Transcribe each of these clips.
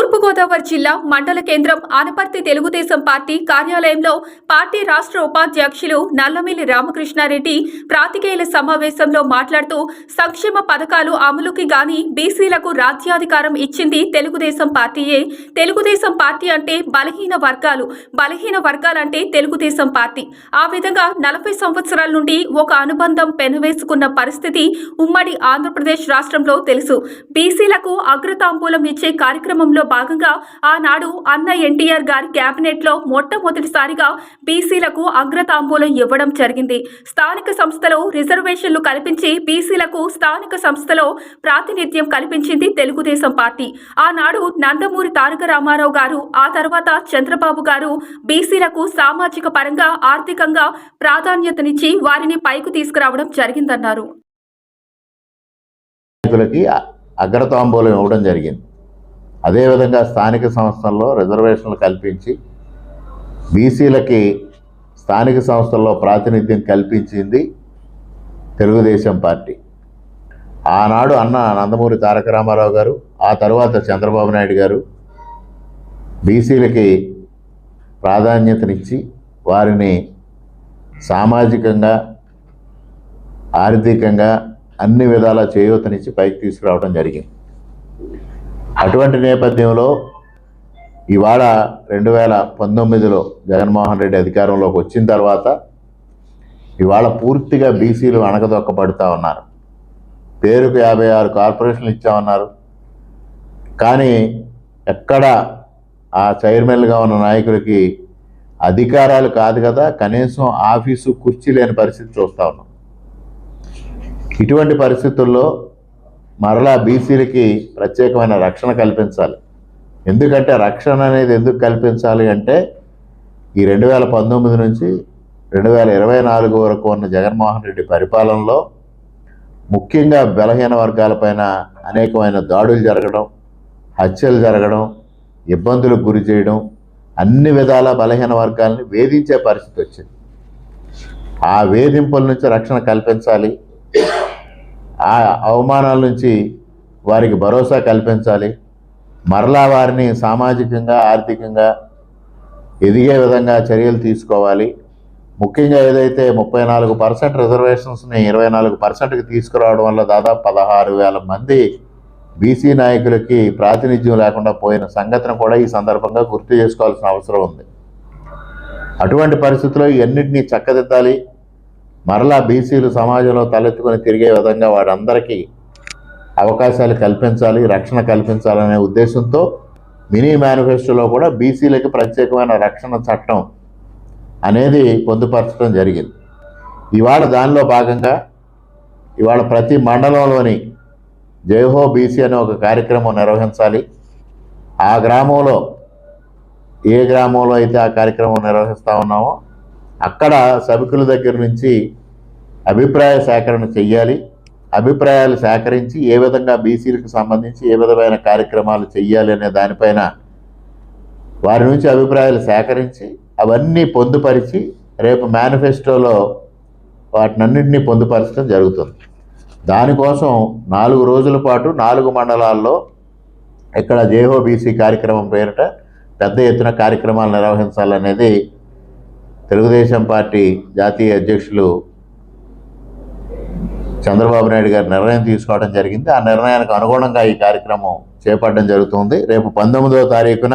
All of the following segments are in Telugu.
తూర్పుగోదావరి జిల్లా మండల కేంద్రం ఆనపర్తి తెలుగుదేశం పార్టీ కార్యాలయంలో పార్టీ రాష్ట్ర ఉపాధ్యక్షులు నల్లమిల్లి రామకృష్ణారెడ్డి ప్రాతికేయుల సమావేశంలో మాట్లాడుతూ సంక్షేమ పథకాలు అమలుకి గాని బీసీలకు రాజ్యాధికారం ఇచ్చింది తెలుగుదేశం పార్టీయే. తెలుగుదేశం పార్టీ అంటే బలహీన వర్గాలు. బలహీన వర్గాలంటే తెలుగుదేశం పార్టీ. ఆ విధంగా నలభై సంవత్సరాల నుండి ఒక అనుబంధం పెనవేసుకున్న పరిస్థితి ఉమ్మడి ఆంధ్రప్రదేశ్ రాష్ట్రంలో తెలుసు. బీసీలకు అగ్రతాంబూలం ఇచ్చే కార్యక్రమంలో భాగంగా ఆనాడు అన్న ఎన్టీఆర్ గారి క్యాబినెట్లో లో మొట్టమొదటిసారిగా బీసీలకు అగ్రతాంబూలం ఇవ్వడం జరిగింది. స్థానిక సంస్థలో రిజర్వేషన్లు కల్పించి బీసీలకు స్థానిక సంస్థలో ప్రాతినిధ్యం కల్పించింది తెలుగుదేశం పార్టీ. ఆనాడు నందమూరి తారక రామారావు గారు ఆ తర్వాత చంద్రబాబు గారు బీసీలకు సామాజిక పరంగా ఆర్థికంగా ప్రాధాన్యతనిచ్చి వారిని పైకి తీసుకురావడం జరిగిందన్నారు. అగ్రతాంబూలం ఇవ్వడం జరిగింది. అదేవిధంగా స్థానిక సంస్థల్లో రిజర్వేషన్లు కల్పించి బీసీలకి స్థానిక సంస్థల్లో ప్రాతినిధ్యం కల్పించింది తెలుగుదేశం పార్టీ. ఆనాడు అన్న నందమూరి తారక రామారావు గారు ఆ తర్వాత చంద్రబాబు నాయుడు గారు బీసీలకి ప్రాధాన్యతనిచ్చి వారిని సామాజికంగా ఆర్థికంగా అన్ని విధాలా చేయూతనిచ్చి పైకి తీసుకురావడం జరిగింది. అటువంటి నేపథ్యంలో ఇవాళ రెండు వేల పంతొమ్మిదిలో జగన్మోహన్ రెడ్డి అధికారంలోకి వచ్చిన తర్వాత ఇవాళ పూర్తిగా బీసీలు అణగదొక్కబడుతూ ఉన్నారు. పేరుకు యాభై ఆరు కార్పొరేషన్లు ఇచ్చామన్నారు. కానీ ఎక్కడ ఆ చైర్మన్లుగా ఉన్న నాయకులకి అధికారాలు కాదు కదా కనీసం ఆఫీసు కుర్చీ లేని పరిస్థితి చూస్తూ ఉన్నాం. ఇటువంటి పరిస్థితుల్లో మరలా బీసీలకి ప్రత్యేకమైన రక్షణ కల్పించాలి. ఎందుకంటే రక్షణ అనేది ఎందుకు కల్పించాలి అంటే ఈ రెండు వేల పంతొమ్మిది నుంచి రెండు వేల ఇరవై నాలుగు వరకు ఉన్న జగన్మోహన్ రెడ్డి పరిపాలనలో ముఖ్యంగా బలహీన వర్గాలపైన అనేకమైన దాడులు జరగడం హత్యలు జరగడం ఇబ్బందులకు గురి చేయడం అన్ని విధాల బలహీన వర్గాలని వేధించే పరిస్థితి వచ్చింది. ఆ వేధింపుల నుంచి రక్షణ కల్పించాలి. ఆ అవమానాల నుంచి వారికి భరోసా కల్పించాలి. మరలా వారిని సామాజికంగా ఆర్థికంగా ఎదిగే విధంగా చర్యలు తీసుకోవాలి. ముఖ్యంగా ఏదైతే ముప్పై నాలుగు పర్సెంట్ రిజర్వేషన్స్ని ఇరవై నాలుగు పర్సెంట్కి తీసుకురావడం వల్ల దాదాపు పదహారు వేల మంది బీసీ నాయకులకి ప్రాతినిధ్యం లేకుండా పోయిన సంగతిని కూడా ఈ సందర్భంగా గుర్తు చేసుకోవాల్సిన అవసరం ఉంది. అటువంటి పరిస్థితుల్లో ఇవన్నింటినీ చక్కదిద్దాలి. మరలా బీసీలు సమాజంలో తలెత్తుకొని తిరిగే విధంగా వారందరికీ అవకాశాలు కల్పించాలి రక్షణ కల్పించాలనే ఉద్దేశంతో మినీ మేనిఫెస్టోలో కూడా బీసీలకి ప్రత్యేకమైన రక్షణ చట్టం అనేది పొందుపరచడం జరిగింది. ఇవాళ దానిలో భాగంగా ఇవాళ ప్రతి మండలంలోని జయహో బీసీ అనే ఒక కార్యక్రమం నిర్వహించాలి. ఆ గ్రామంలో ఏ గ్రామంలో అయితే ఆ కార్యక్రమం నిర్వహిస్తూ ఉన్నామో అక్కడ సభికుల దగ్గర నుంచి అభిప్రాయ సేకరణ చెయ్యాలి. అభిప్రాయాలు సేకరించి ఏ విధంగా బీసీలకు సంబంధించి ఏ విధమైన కార్యక్రమాలు చెయ్యాలి అనే దానిపైన వారి నుంచి అభిప్రాయాలు సేకరించి అవన్నీ పొందుపరిచి రేపు మేనిఫెస్టోలో వాటినన్నింటినీ పొందుపరచడం జరుగుతుంది. దానికోసం నాలుగు రోజుల పాటు నాలుగు మండలాల్లో ఇక్కడ జేహో బీసీ కార్యక్రమం పేరిట పెద్ద ఎత్తున కార్యక్రమాలు నిర్వహించాలనేది తెలుగుదేశం పార్టీ జాతీయ అధ్యక్షులు చంద్రబాబు నాయుడు గారు నిర్ణయం తీసుకోవడం జరిగింది. ఆ నిర్ణయానికి అనుగుణంగా ఈ కార్యక్రమం చేపట్టడం జరుగుతుంది. రేపు పంతొమ్మిదవ తారీఖున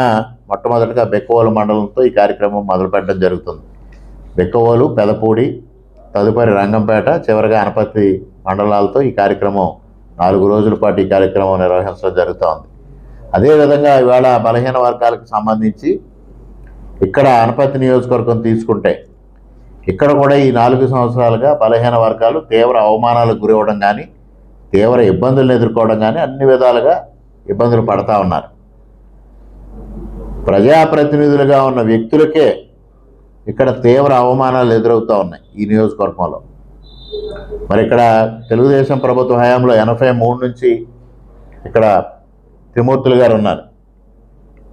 మొట్టమొదటిగా బెక్కవోలు మండలంతో ఈ కార్యక్రమం మొదలుపెట్టడం జరుగుతుంది. బెక్కవోలు పెదపూడి తదుపరి రంగంపేట చివరిగా అనపతి మండలాలతో ఈ కార్యక్రమం నాలుగు రోజుల పాటు ఈ కార్యక్రమం నిర్వహించడం జరుగుతోంది. అదేవిధంగా ఇవాళ బలహీన వర్గాలకు సంబంధించి ఇక్కడ అనపతి నియోజకవర్గం తీసుకుంటే ఇక్కడ కూడా ఈ నాలుగు సంవత్సరాలుగా బలహీన వర్గాలు తీవ్ర అవమానాలకు గురవడం కానీ తీవ్ర ఇబ్బందులను ఎదుర్కోవడం కానీ అన్ని విధాలుగా ఇబ్బందులు పడతా ఉన్నారు. ప్రజాప్రతినిధులుగా ఉన్న వ్యక్తులకే ఇక్కడ తీవ్ర అవమానాలు ఎదురవుతూ ఉన్నాయి ఈ నియోజకవర్గంలో. మరి ఇక్కడ తెలుగుదేశం ప్రభుత్వ హయాంలో ఎనభై మూడు నుంచి ఇక్కడ త్రిమూర్తులు గారు ఉన్నారు.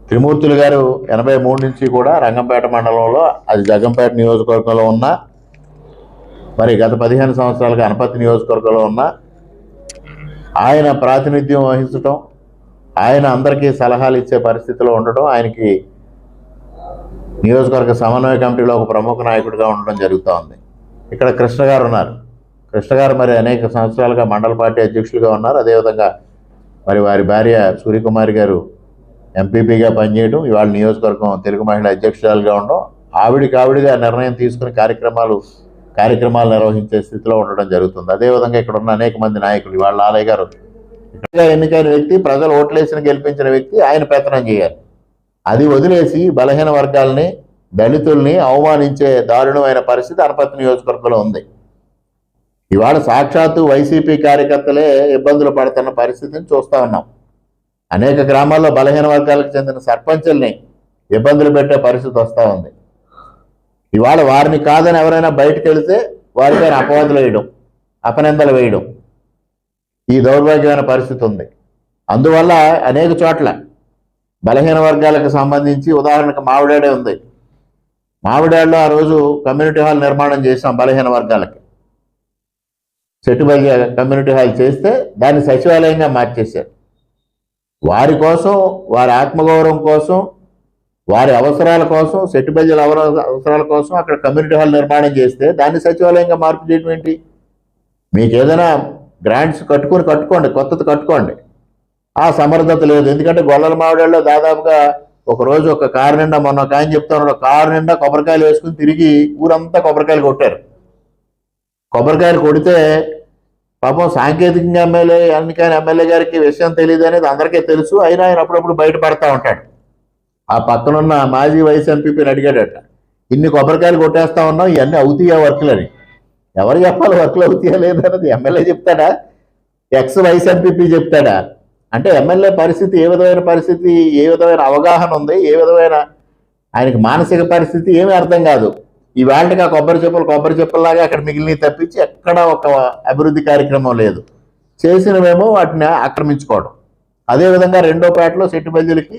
త్రిమూర్తులు గారు ఎనభై మూడు నుంచి కూడా రంగంపేట మండలంలో అది జగంపేట నియోజకవర్గంలో ఉన్న మరి గత పదిహేను సంవత్సరాలుగా అనపతి నియోజకవర్గంలో ఉన్న ఆయన ప్రాతినిధ్యం వహించటం ఆయన అందరికీ సలహాలు ఇచ్చే పరిస్థితిలో ఉండటం ఆయనకి నియోజకవర్గ సమన్వయ కమిటీలో ఒక ప్రముఖ నాయకుడిగా ఉండడం జరుగుతూ ఉంది. ఇక్కడ కృష్ణ గారు ఉన్నారు. కృష్ణ గారు మరి అనేక సంవత్సరాలుగా మండల పార్టీ అధ్యక్షులుగా ఉన్నారు. అదేవిధంగా మరి వారి భార్య సూర్యకుమారి గారు ఎంపీపీగా పనిచేయడం ఇవాళ నియోజకవర్గం తెలుగు మహిళ అధ్యక్షురాలుగా ఉండడం ఆవిడికి ఆవిడిగా నిర్ణయం తీసుకుని కార్యక్రమాలు కార్యక్రమాలు నిర్వహించే స్థితిలో ఉండడం జరుగుతుంది. అదేవిధంగా ఇక్కడ ఉన్న అనేక మంది నాయకులు ఇవాళ ఆలయ గారు ఎన్నికైన వ్యక్తి ప్రజలు ఓట్లేసిన గెలిపించిన వ్యక్తి ఆయన పెత్తనం చేయాలి. అది వదిలేసి బలహీన వర్గాల్ని దళితుల్ని అవమానించే దారుణమైన పరిస్థితి అనపతి నియోజకవర్గంలో ఉంది. ఇవాళ సాక్షాత్తు వైసీపీ కార్యకర్తలే ఇబ్బందులు పడుతున్న పరిస్థితిని చూస్తా ఉన్నాం. అనేక గ్రామాల్లో బలహీన వర్గాలకు చెందిన సర్పంచుల్ని ఇబ్బందులు పెట్టే పరిస్థితి వస్తూ ఉంది. ఇవాళ వారిని కాదని ఎవరైనా బయటకు వెళితే వారిపైన అపవాదులు వేయడం అపనిందలు వేయడం ఈ దౌర్భాగ్యమైన పరిస్థితి ఉంది. అందువల్ల అనేక చోట్ల బలహీన వర్గాలకు సంబంధించి ఉదాహరణకు మావిడాడే ఉంది. మావిడాడలో ఆ రోజు కమ్యూనిటీ హాల్ నిర్మాణం చేసాం బలహీన వర్గాలకి. చెట్టుబల్లి కమ్యూనిటీ హాల్ చేస్తే దాన్ని సచివాలయంగా మార్చేశారు. వారి కోసం వారి ఆత్మగౌరవం కోసం వారి అవసరాల కోసం సెట్టుబల్లి అవసరాల కోసం అక్కడ కమ్యూనిటీ హాల్ నిర్మాణం చేస్తే దాన్ని సచివాలయంగా మార్పు చేయడం ఏంటి? మీకు ఏదైనా గ్రాంట్స్ కట్టుకొని కట్టుకోండి కొత్తది కట్టుకోండి. ఆ సమర్థత లేదు. ఎందుకంటే గొల్లల మావిడల్లో దాదాపుగా ఒక రోజు ఒక కారు నిండా మొన్న ఒక ఆయన చెప్తున్నాడు కారు నిండా కొబ్బరికాయలు వేసుకుని తిరిగి ఊరంతా కొబ్బరికాయలు కొట్టారు. కొబ్బరికాయలు కొడితే పాపం సాంకేతికంగా ఎమ్మెల్యే ఎన్నికైన ఎమ్మెల్యే గారికి విషయం తెలియదు అనేది అందరికీ తెలుసు. అయినా ఆయన అప్పుడప్పుడు బయటపడతా ఉంటాడు. ఆ పక్కనున్న మాజీ వైస్ ఎంపీపీని అడిగాడట. ఇన్ని కొబ్బరికాయలు కొట్టేస్తా ఉన్నాం ఇవన్నీ అవుతాయా వర్క్లని? ఎవరు చెప్పాలి వర్కులు అవుతాయా లేదన్నది ఎమ్మెల్యే చెప్తాడా? ఎక్స్ వైస్ ఎంపీపీ చెప్తాడా? అంటే ఎమ్మెల్యే పరిస్థితి ఏ విధమైన పరిస్థితి ఏ విధమైన అవగాహన ఉంది ఏ విధమైన ఆయనకి మానసిక పరిస్థితి ఏమీ అర్థం కాదు. ఈ వాళ్ళకి ఆ కొబ్బరి చెప్పులు కొబ్బరి చెప్పుల్లాగా అక్కడ మిగిలిన తప్పించి ఎక్కడ ఒక అభివృద్ధి కార్యక్రమం లేదు. చేసినవేమో వాటిని ఆక్రమించుకోవడం. అదేవిధంగా రెండో పేటలో సెట్టుబల్జులకి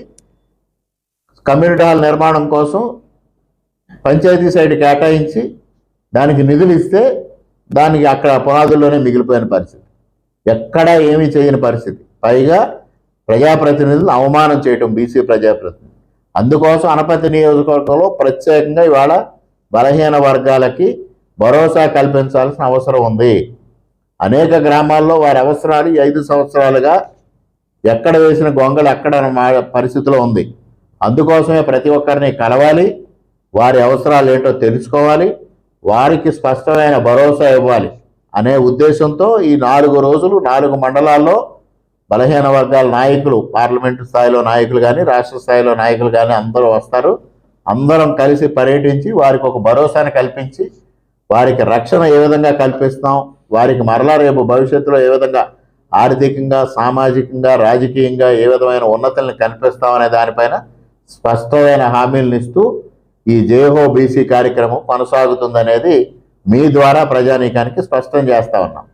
కమ్యూనిటీ హాల్ నిర్మాణం కోసం పంచాయతీ సైడ్ కేటాయించి దానికి నిధులు ఇస్తే దానికి అక్కడ పునాదుల్లోనే మిగిలిపోయిన పరిస్థితి. ఎక్కడా ఏమీ చేయని పరిస్థితి. పైగా ప్రజాప్రతినిధులను అవమానం చేయటం బీసీ ప్రజాప్రతినిధులు. అందుకోసం అనపతి నియోజకవర్గంలో ప్రత్యేకంగా ఇవాళ బలహీన వర్గాలకి భరోసా కల్పించాల్సిన అవసరం ఉంది. అనేక గ్రామాల్లో వారి అవసరాలు ఐదు సంవత్సరాలుగా ఎక్కడ వేసిన గొంగలు ఎక్కడ మా పరిస్థితిలో ఉంది. అందుకోసమే ప్రతి ఒక్కరిని కలవాలి. వారి అవసరాలు ఏంటో తెలుసుకోవాలి. వారికి స్పష్టమైన భరోసా ఇవ్వాలి అనే ఉద్దేశంతో ఈ నాలుగు రోజులు నాలుగు మండలాల్లో బలహీన వర్గాల నాయకులు పార్లమెంటు స్థాయిలో నాయకులు కానీ రాష్ట్ర స్థాయిలో నాయకులు కానీ అందరూ వస్తారు. అందరం కలిసి పర్యటించి వారికి ఒక భరోసాను కల్పించి వారికి రక్షణ ఏ విధంగా కల్పిస్తాం వారికి మరలా రేపు భవిష్యత్తులో ఏ విధంగా ఆర్థికంగా సామాజికంగా రాజకీయంగా ఏ విధమైన ఉన్నతుల్ని కల్పిస్తామనే దానిపైన స్పష్టమైన హామీలను ఇస్తూ ఈ జేహో బీసీ కార్యక్రమం కొనసాగుతుందనేది మీ ద్వారా ప్రజానీకానికి స్పష్టం చేస్తా ఉన్నాం.